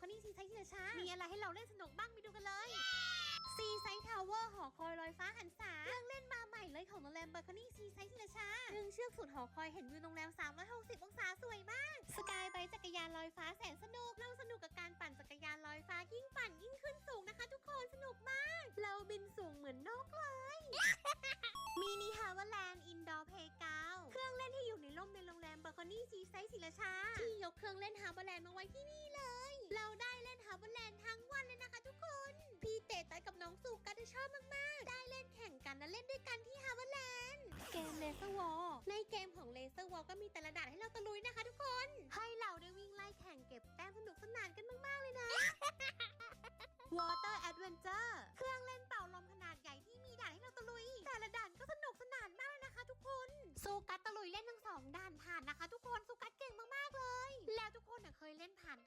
คนี่ซีไซส์ทีละช้า มีอะไรให้เราเล่นสนุกบ้างไปดูกันเลยซีไซส์ทาวเวอร์หอคอยลอยฟ้าหันษาเครื่องเล่นมาใหม่เลยของโรงแรมเบอร์คนี่ซีไซส์ทีละช้าดึงเชือกสุดหอคอยเห็นวิวโรงแรม 360 องศาสวยมาก สกายไบจักรยานลอยฟ้าแสนสนุก เราสนุกกับการปั่นจักรยานลอยฟ้ายิ่งปั่นยิ่งขึ้นสูงนะคะ ทุกคนสนุกมาก เราบินสูงเหมือนนกเลยมินิฮาวเวอร์แลนด์อินดอร์เพย์กาวเครื่องเล่นที่อยู่ในร่มในโรงแรมเบอร์คอนี่ซีไซส์ศิลาชาที่ยกเครื่องเล่นฮาวเวอร์แลนด์มาไว้ที่นี่ ได้เล่นแข่งกันและเล่นด้วยกันที่ฮาวเวลแลนด์เกมเลเซอร์วอลในเกมของเลเซอร์วอลก็มีแต่ละด่านให้เราตะลุยนะคะทุกคน ให้เราได้วิ่งไล่แข่งเก็บแต้มสนุกสนานกันมากๆเลยนะ Water Adventure เครื่องเล่นเป่าลมขนาดใหญ่ที่มีด่านให้เราตะลุย แต่ละด่านก็สนุกสนานมากเลยนะคะทุกคนสูกัสตะลุยเล่นทั้งสองด่านผ่านนะคะ ทุกคนสูกัสเก่งมากๆเลย แล้วทุกคนเคยเล่นผ่าน